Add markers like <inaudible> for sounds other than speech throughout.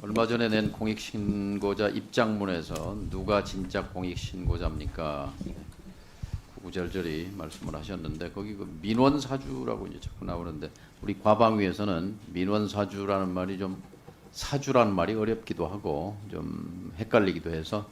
얼마 전에 낸 공익 신고자 입장문에서 누가 진짜 공익 신고자입니까? 구구절절히 말씀을 하셨는데 거기 그 민원 사주라고 이제 자꾸 나오는데 우리 과방위에서는 민원 사주라는 말이 좀 사주라는 말이 어렵기도 하고 좀 헷갈리기도 해서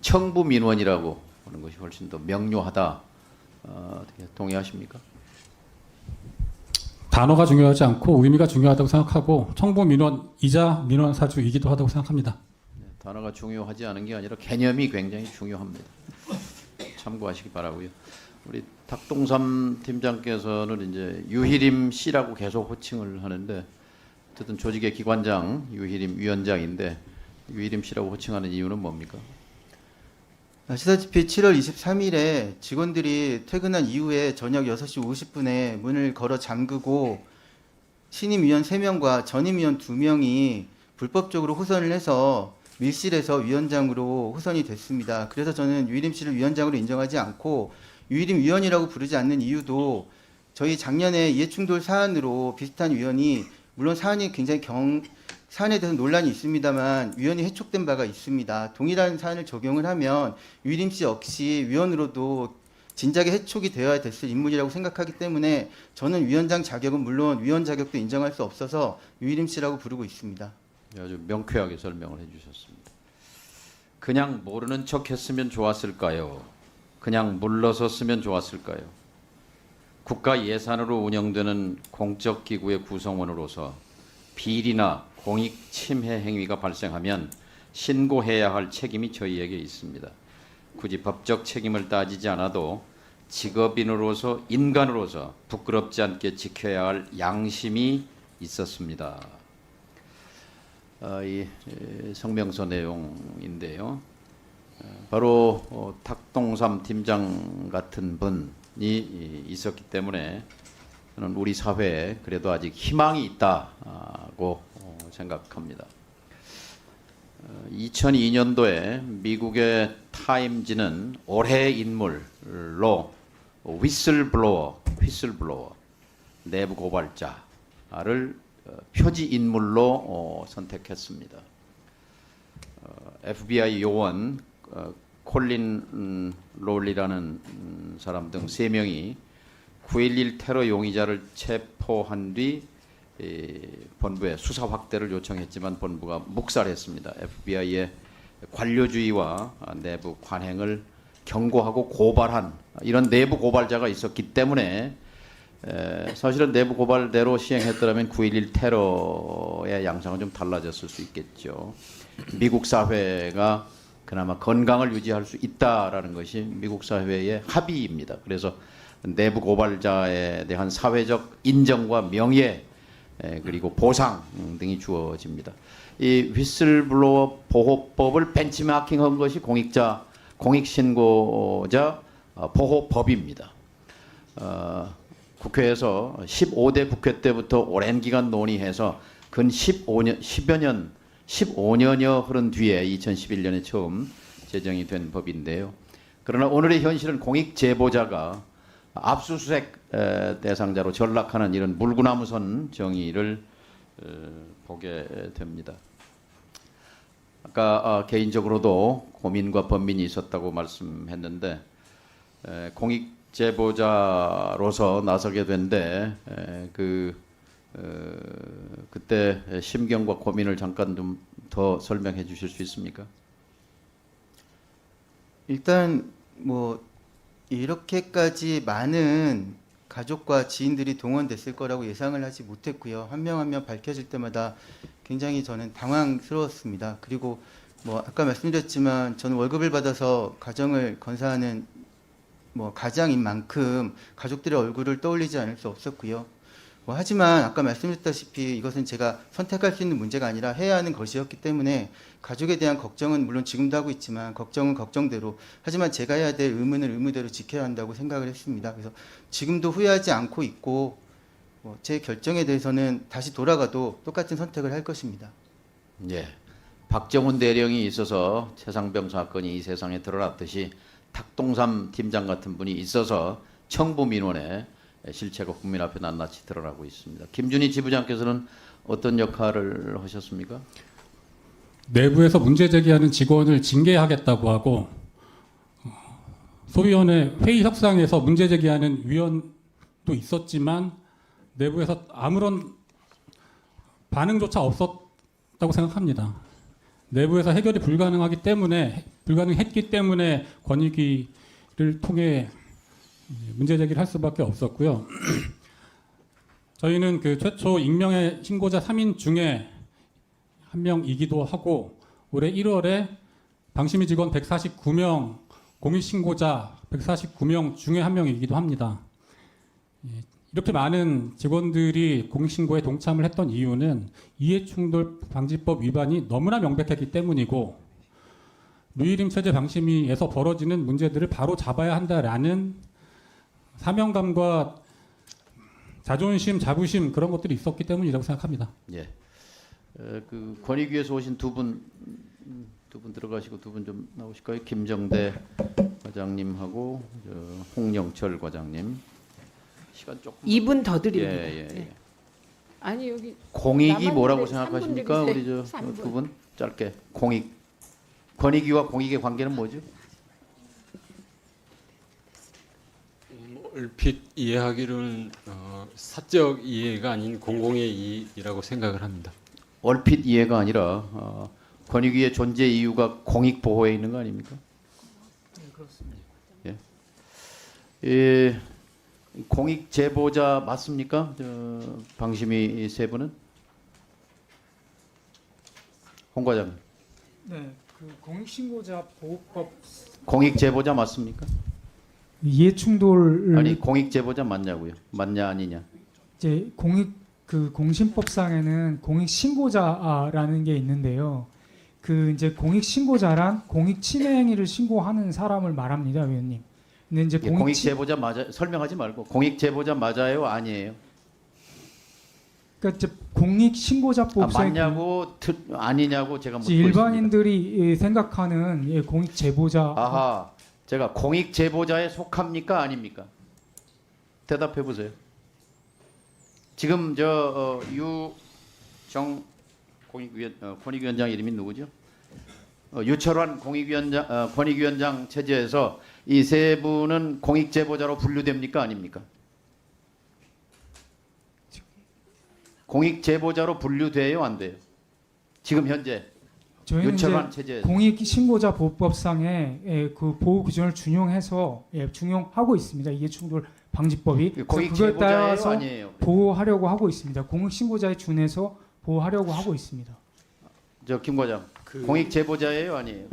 청부 민원이라고 하는 것이 훨씬 더 명료하다. 어, 동의하십니까? 단어가 중요하지 않고 의미가 중요하다고 생각하고 청부 민원 이자 민원 사주이기도 하다고 생각합니다. 단어가 중요하지 않은 게 아니라 개념이 굉장히 중요합니다. 참고하시기 바라고요. 우리 탁동삼 팀장께서는 이제 유희림 씨라고 계속 호칭을 하는데 어쨌든 조직의 기관장 유희림 위원장인데 유희림 씨라고 호칭하는 이유는 뭡니까? 아시다시피 7월 23일에 직원들이 퇴근한 이후에 저녁 6시 50분에 문을 걸어 잠그고 신임위원 3명과 전임위원 2명이 불법적으로 호선을 해서 밀실에서 위원장으로 호선이 됐습니다. 그래서 저는 유일임 씨를 위원장으로 인정하지 않고 유일임 위원이라고 부르지 않는 이유도 저희 작년에 이해충돌 사안으로 비슷한 위원이 물론 사안이 굉장히 경 사안에 대해서 논란이 있습니다만 위원이 해촉된 바가 있습니다. 동일한 사안을 적용을 하면 유일임 씨 역시 위원으로도 진작에 해촉이 되어야 됐을 인물이라고 생각하기 때문에 저는 위원장 자격은 물론 위원 자격도 인정할 수 없어서 유일임 씨라고 부르고 있습니다. 아주 명쾌하게 설명을 해주셨습니다. 그냥 모르는 척 했으면 좋았을까요? 그냥 물러섰으면 좋았을까요? 국가 예산으로 운영되는 공적 기구의 구성원으로서 비리나 공익 침해 행위가 발생하면 신고해야 할 책임이 저희에게 있습니다. 굳이 법적 책임을 따지지 않아도 직업인으로서 인간으로서 부끄럽지 않게 지켜야 할 양심이 있었습니다. 어, 이 에, 성명서 내용인데요. 어, 바로 어, 탁동삼 팀장 같은 분이 이, 있었기 때문에 우리 사회에 그래도 아직 희망이 있다고 어, 생각합니다. 어, 2002년도에 미국의 타임지는 올해 인물로 휘슬블로어, 휘슬블로어 내부 고발자를 어, 표지 인물로 어, 선택했습니다. 어, FBI 요원 어, 콜린 음, 롤리라는 음, 사람 등세 명이 9.11 테러 용의자를 체포한 뒤 이, 본부에 수사 확대를 요청했지만 본부가 묵살했습니다. FBI의 관료주의와 아, 내부 관행을 경고하고 고발한 이런 내부 고발자가 있었기 때문에 에, 사실은 내부 고발대로 시행했더라면 9.11 테러의 양상은 좀 달라졌을 수 있겠죠. 미국 사회가 그나마 건강을 유지할 수 있다라는 것이 미국 사회의 합의입니다. 그래서 내부 고발자에 대한 사회적 인정과 명예 에, 그리고 보상 음, 등이 주어집니다. 이 휘슬블로어 보호법을 벤치마킹한 것이 공익자 공익신고자 어, 보호법입니다. 어, 국회에서 15대 국회 때부터 오랜 기간 논의해서 근 15년 10여 년 15년여 흐른 뒤에 2011년에 처음 제정이 된 법인데요. 그러나 오늘의 현실은 공익 제보자가 압수수색 에, 대상자로 전락하는 이런 물구나무선 정의를 에, 보게 됩니다. 아까 아, 개인적으로도 고민과 번민이 있었다고 말씀했는데 에, 공익 제보자로서 나서게 된데 에, 그 어, 그때 심경과 고민을 잠깐 좀 더 설명해 주실 수 있습니까? 일단 뭐 이렇게까지 많은 가족과 지인들이 동원됐을 거라고 예상을 하지 못했고요. 한 명 한 명 밝혀질 때마다 굉장히 저는 당황스러웠습니다. 그리고 뭐 아까 말씀드렸지만 저는 월급을 받아서 가정을 건사하는 뭐 가장인 만큼 가족들의 얼굴을 떠올리지 않을 수 없었고요. 뭐 하지만 아까 말씀드렸다시피 이것은 제가 선택할 수 있는 문제가 아니라 해야 하는 것이었기 때문에 가족에 대한 걱정은 물론 지금도 하고 있지만 걱정은 걱정대로 하지만 제가 해야 될 의무는 의무대로 지켜야 한다고 생각을 했습니다. 그래서 지금도 후회하지 않고 있고 뭐 제 결정에 대해서는 다시 돌아가도 똑같은 선택을 할 것입니다. 예. 박정훈 대령이 있어서 최상병 사건이 이 세상에 드러났듯이 탁동삼 팀장 같은 분이 있어서 청부 민원에 실체가 국민 앞에 낱낱이 드러나고 있습니다. 김준희 지부장께서는 어떤 역할을 하셨습니까? 내부에서 문제 제기하는 직원을 징계하겠다고 하고 어, 소위원회 회의 협상에서 문제 제기하는 위원도 있었지만 내부에서 아무런 반응조차 없었다고 생각합니다. 내부에서 해결이 불가능하기 때문에 불가능했기 때문에 권익위를 통해 문제 제기를 할 수밖에 없었고요. <clears throat> 저희는 그 최초 익명의 신고자 3인 중에 한 명이기도 하고 올해 1월에 방심위 직원 149명 공익 신고자 149명 중에 한 명이기도 합니다. 예, 이렇게 많은 직원들이 공익 신고에 동참을 했던 이유는 이해충돌 방지법 위반이 너무나 명백했기 때문이고 루이림 체제 방심위에서 벌어지는 문제들을 바로 잡아야 한다라는 사명감과 자존심, 자부심 그런 것들이 있었기 때문이라고 생각합니다. 예. 어, 그 권익위에서 오신 두 분 두 분 들어가시고 두 분 좀 나오실까요? 김정대 과장님하고 저 홍영철 과장님. 시간 조금 2분 더 드립니다. 예, 예, 예. 네. 아니 여기 공익이 뭐라고 삼 생각하십니까? 분 우리. 저. 두 분 짧게 공익 권익위와 공익의 관계는 뭐죠? 얼핏 이해하기로는 어, 사적 이해가 아닌 공공의 이해라고 생각을 합니다. 얼핏 이해가 아니라 어, 권익위의 존재 이유가 공익 보호에 있는 거 아닙니까? 네, 그렇습니다. 예. 예, 공익 제보자 맞습니까? 저, 방심이 세 분은? 홍 과장, 네, 그 공익 신고자 보호법 공익 제보자 맞습니까? 이해충돌을 아니 공익 제보자 맞냐고요? 맞냐 아니냐? 이제 공익 그 공신법상에는 공익 신고자라는 게 있는데요. 그 이제 공익 신고자란 공익 침해 행위를 신고하는 사람을 말합니다, 위원님. 근데 이제 예, 공익 공익 침 제보자 맞아 설명하지 말고 공익 제보자 맞아요 아니에요? 그러니까 이제 공익 신고자법상 아, 맞냐고 틀, 아니냐고 제가 묻고 이제 있습니다. 일반인들이 예, 생각하는 예, 공익 제보자 아하, 제가 공익 제보자에 속합니까 아닙니까? 대답해 보세요. 지금 저 어, 유정 공익위원 어, 권익위원장 이름이 누구죠? 어, 유철환 공익위원장 어, 권익위원장 체제에서 이 세 분은 공익 제보자로 분류됩니까 아닙니까? 공익 제보자로 분류돼요 안 돼요? 지금 현재 저희는 이제 유철환 체제에서 공익 신고자 보호법상에 예, 그 보호 규정을 준용해서 예, 준용하고 있습니다. 이해 충돌 방지법이 그래서 공익 그거에 제보자예요 따라서 아니에요? 보호하려고 하고 있습니다. 공익 신고자에 준해서 보호하려고 하고 있습니다. 저 김 과장 그 공익 제보자예요 아니에요?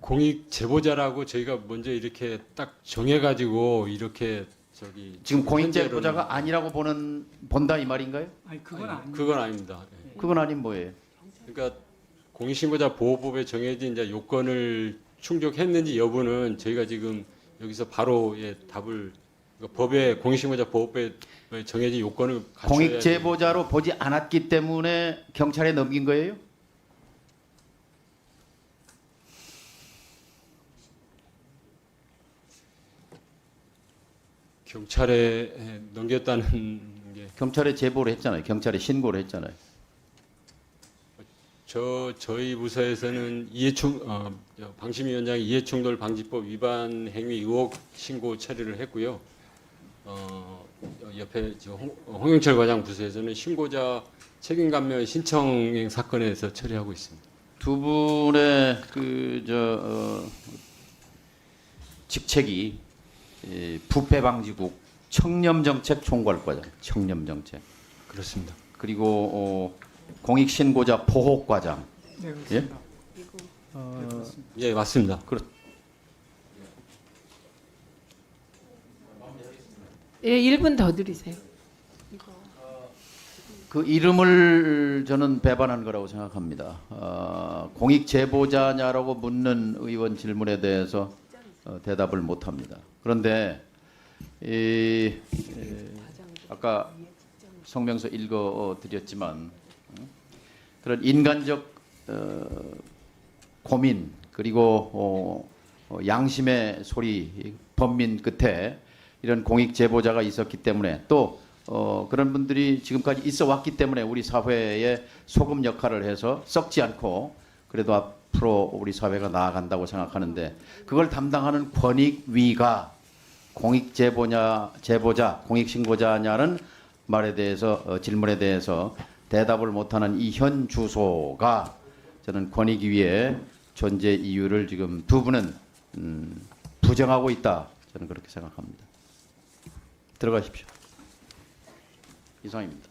공익 제보자라고 저희가 먼저 이렇게 딱 정해가지고 이렇게 저기 지금 공익 제보자가 아니라고 보는 본다 이 말인가요? 아니 아니, 그건 아닙니다. 예. 그건 아닌 뭐예요? 그러니까 공익신고자 보호법에 정해진 이제 요건을 충족했는지 여부는 저희가 지금 여기서 바로 예, 답을 그러니까 법에 공익신고자 보호법에 정해진 요건을 공익 제보자로 보지 않았기 때문에 경찰에 넘긴 거예요? 경찰에 예, 넘겼다는 게 경찰에 제보를 했잖아요. 경찰에 신고를 했잖아요. 저 저희 부서에서는 이해충 어, 저 방심위원장이 이해충돌 방지법 위반 행위 의혹 신고 처리를 했고요. 어, 옆에 저 홍, 홍영철 과장 부서에서는 신고자 책임 감면 신청 사건에서 처리하고 있습니다. 두 분의 그저 어, 직책이 이 부패 방지국 청렴정책 총괄과장, 청렴정책 그렇습니다. 그리고 어, 공익신고자 보호과장. 네, 그렇습니다. 어, 예, 맞습니다. 예, 1분 더 드리세요. 그 이름을 저는 배반한 거라고 생각합니다. 어, 공익 제보자냐라고 묻는 의원 질문에 대해서 어, 대답을 못 합니다. 그런데 이, 에, 아까 성명서 읽어 드렸지만 음, 그런 인간적 어, 고민 그리고 어, 어, 양심의 소리 번민 끝에 이런 공익 제보자가 있었기 때문에 또 어, 그런 분들이 지금까지 있어 왔기 때문에 우리 사회에 소금 역할을 해서 썩지 않고 그래도 앞으로 우리 사회가 나아간다고 생각하는데 그걸 담당하는 권익위가 공익 제보냐 제보자 공익 신고자냐는 말에 대해서 어, 질문에 대해서 대답을 못하는 이 현 주소가 저는 권익위의 존재 이유를 지금 두 분은 음, 부정하고 있다 저는 그렇게 생각합니다. 들어가십시오. 이상입니다.